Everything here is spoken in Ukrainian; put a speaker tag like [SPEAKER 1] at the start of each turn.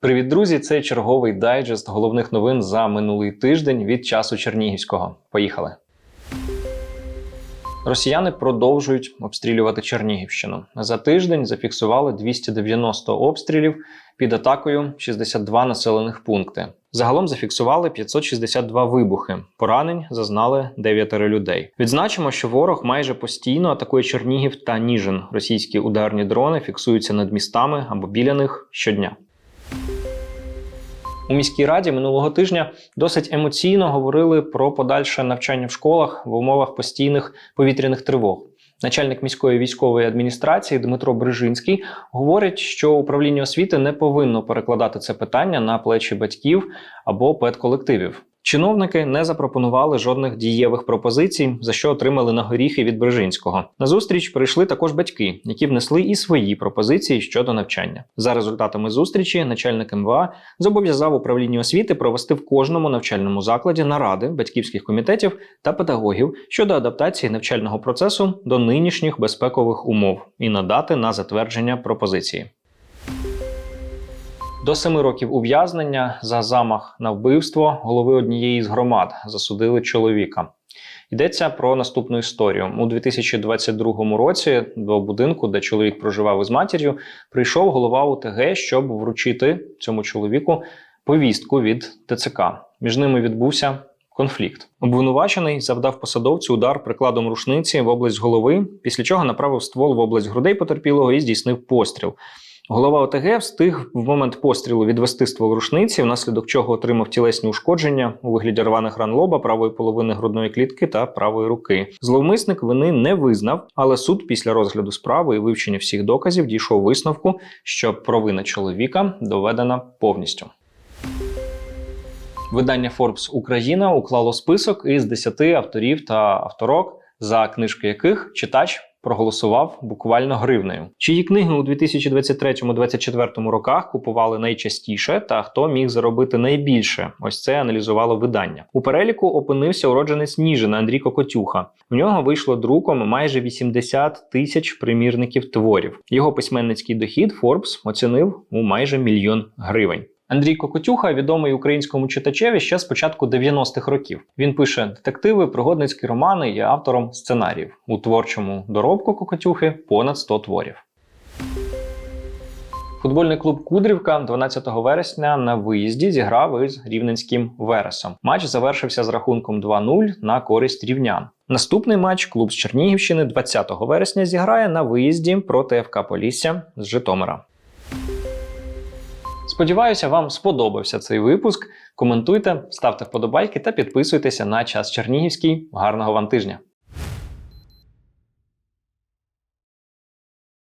[SPEAKER 1] Привіт, друзі! Це черговий дайджест головних новин за минулий тиждень від часу Чернігівського. Поїхали. Росіяни продовжують обстрілювати Чернігівщину. За тиждень зафіксували 290 обстрілів під атакою 62 населених пункти. Загалом зафіксували 562 вибухи. Поранень зазнали 9 людей. Відзначимо, що ворог майже постійно атакує Чернігів та Ніжин. Російські ударні дрони фіксуються над містами або біля них щодня. У міській раді минулого тижня досить емоційно говорили про подальше навчання в школах в умовах постійних повітряних тривог. Начальник міської військової адміністрації Дмитро Брижинський говорить, що управління освіти не повинно перекладати це питання на плечі батьків або педколективів. Чиновники не запропонували жодних дієвих пропозицій, за що отримали на горіхи від Брижинського. На зустріч прийшли також батьки, які внесли і свої пропозиції щодо навчання. За результатами зустрічі начальник МВА зобов'язав управління освіти провести в кожному навчальному закладі наради батьківських комітетів та педагогів щодо адаптації навчального процесу до нинішніх безпекових умов і надати на затвердження пропозиції. До семи років ув'язнення за замах на вбивство голови однієї з громад засудили чоловіка. Йдеться про наступну історію. У 2022 році до будинку, де чоловік проживав із матір'ю, прийшов голова ОТГ, щоб вручити цьому чоловіку повістку від ТЦК. Між ними відбувся конфлікт. Обвинувачений завдав посадовцю удар прикладом рушниці в область голови, після чого направив ствол в область грудей потерпілого і здійснив постріл. Голова ОТГ встиг в момент пострілу відвести ствол рушниці, внаслідок чого отримав тілесні ушкодження у вигляді рваних ран лоба, правої половини грудної клітки та правої руки. Зловмисник вини не визнав, але суд після розгляду справи і вивчення всіх доказів дійшов висновку, що провина чоловіка доведена повністю. Видання Forbes Україна уклало список із 10 авторів та авторок, за книжки яких читач проголосував буквально гривнею. Чиї книги у 2023-2024 роках купували найчастіше, та хто міг заробити найбільше? Ось це аналізувало видання. У переліку опинився уродженець Ніжина Андрій Кокотюха. В нього вийшло друком майже 80 тисяч примірників творів. Його письменницький дохід Forbes оцінив у майже мільйон гривень. Андрій Кокотюха відомий українському читачеві ще з початку 90-х років. Він пише детективи, пригодницькі романи, є автором сценаріїв. У творчому доробку Кокотюхи понад 100 творів. Футбольний клуб Кудрівка 12 вересня на виїзді зіграв із рівненським Вересом. Матч завершився з рахунком 2-0 на користь рівнян. Наступний матч клуб з Чернігівщини 20 вересня зіграє на виїзді проти ФК Полісся з Житомира. Сподіваюся, вам сподобався цей випуск. Коментуйте, ставте вподобайки та підписуйтеся на час Чернігівський. Гарного вам тижня!